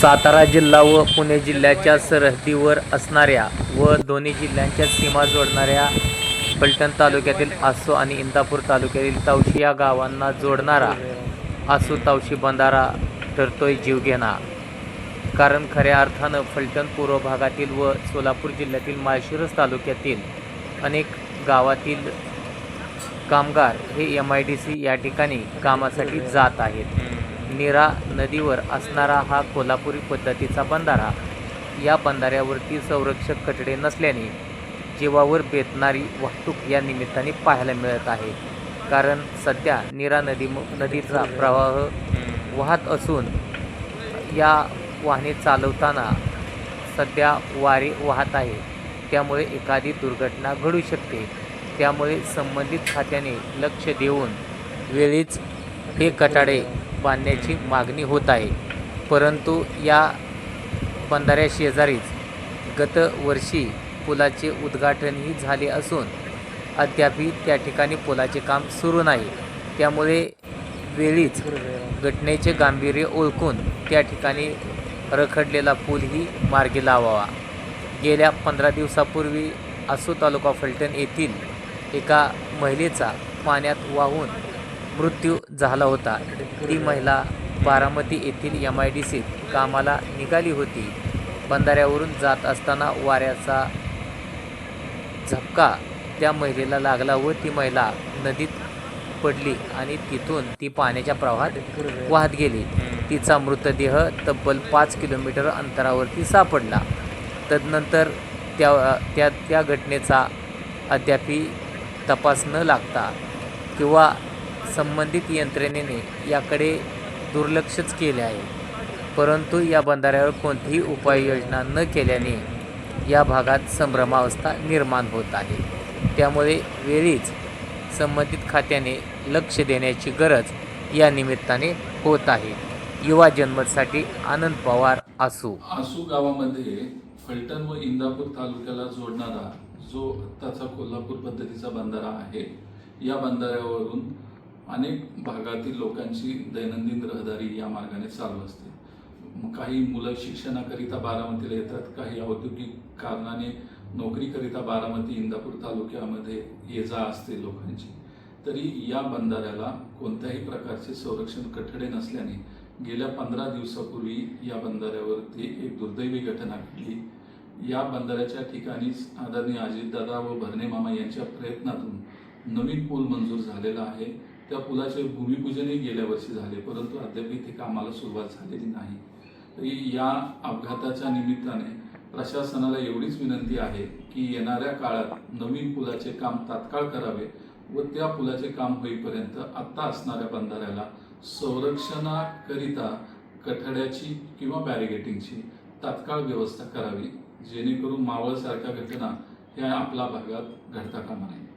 सातारा जिल्हा व पुणे जिल्ह्याच्या सरहद्दीवर असणाऱ्या व दोन्ही जिल्ह्यांच्या सीमा जोडणाऱ्या फलटण तालुक्यातील आसो आणि इंदापूर तालुक्यातील तावशी या गावांना जोडणारा आसू तावशी बंधारा ठरतोय जीवघेणा कारण खऱ्या अर्थानं फलटण पूर्व भागातील व सोलापूर जिल्ह्यातील माळशिरस तालुक्यातील अनेक गावातील कामगार हे एम आय डी सी या ठिकाणी कामासाठी जात आहेत. नीरा नदीवर असणारा हा कोल्हापुरी पद्धतीचा बंधारा. या बंधाऱ्यावरती संरक्षक कटडे नसल्याने जीवावर बेतणारी वाहतूक या निमित्ताने पाहायला मिळत आहे. कारण सध्या नीरा नदी नदीचा प्रवाह वाहत असून या वाहने चालवताना सध्या वारे वाहत आहे. त्यामुळे एखादी दुर्घटना घडू शकते. त्यामुळे संबंधित खात्याने लक्ष देऊन वेळीच हे कटाडे बांधण्याची मागणी होत आहे. परंतु या बंधाऱ्या शेजारीच गतवर्षी पुलाचे उद्घाटनही झाले असून अद्यापही त्या ठिकाणी पुलाचे काम सुरू नाही. त्यामुळे वेळीच घटनेचे गांभीर्य ओळखून त्या ठिकाणी रखडलेला पूलही मार्गी लावावा. गेल्या पंधरा दिवसापूर्वी आसू तालुका फलटण येथील एका महिलेचा पाण्यात वाहून मृत्यू झाला होता. ती महिला बारामती येथील एम आय डी सीत कामाला निघाली होती. बंधाऱ्यावरून जात असताना वाऱ्याचा झपका त्या महिलेला लागला व ती महिला नदीत पडली आणि तिथून ती पाण्याच्या प्रवाहात वाहत गेली. तिचा मृतदेह तब्बल पाच किलोमीटर अंतरावरती सापडला. तदनंतर त्या त्या त्या घटनेचा अद्यापही तपास न लागता किंवा संबंधित यंत्रणेने याकडे दुर्लक्षच केले आहे. परंतु या बंधाऱ्यावर कोणतीही उपाययोजना न केल्याने या भागात संभ्रमावस्था निर्माण होत आहे. त्यामुळे वेळीच संबंधित खात्याने लक्ष देण्याची गरज या निमित्ताने होत आहे. युवा जनमतसाठी आनंद पवार आसू. आसू गावामध्ये फलटण व इंदापूर तालुक्याला जोडणारा जो आत्ताचा कोल्हापूर पद्धतीचा बंधारा आहे या बंधाऱ्यावरून अनेक भागातील लोकांची दैनंदिन रहदारी या मार्गाने चालू असते. काही मुलं शिक्षणाकरिता बारामतीला येतात काही औद्योगिक कारणाने नोकरीकरिता बारामती इंदापूर तालुक्यामध्ये ये जा असते लोकांची. तरी या बंधाऱ्याला कोणत्याही प्रकारचे संरक्षण कठडे नसल्याने गेल्या पंधरा दिवसापूर्वी या बंधाऱ्यावरती एक दुर्दैवी घटना घडली. या बंधाऱ्याच्या ठिकाणीच आदरणीय अजितदादा व भरणे मामा यांच्या प्रयत्नातून नवीन पूल मंजूर झालेला आहे. त्या पुलाचे भूमिपूजनही गेल्या वर्षी झाले परंतु अद्याप इथे कामाला सुरुवात झालेली नाही. तरी या अपघाताच्या निमित्ताने प्रशासनाला एवढीच विनंती आहे की येणाऱ्या काळात नवीन पुलाचे काम तात्काळ करावे व त्या पुलाचे काम होईपर्यंत आत्ता असणाऱ्या बंधाऱ्याला संरक्षणाकरिता कठड्याची किंवा बॅरिगेटिंगची तात्काळ व्यवस्था करावी जेणेकरून मावळसारख्या घटना ह्या आपल्या भागात घडता कामा नये.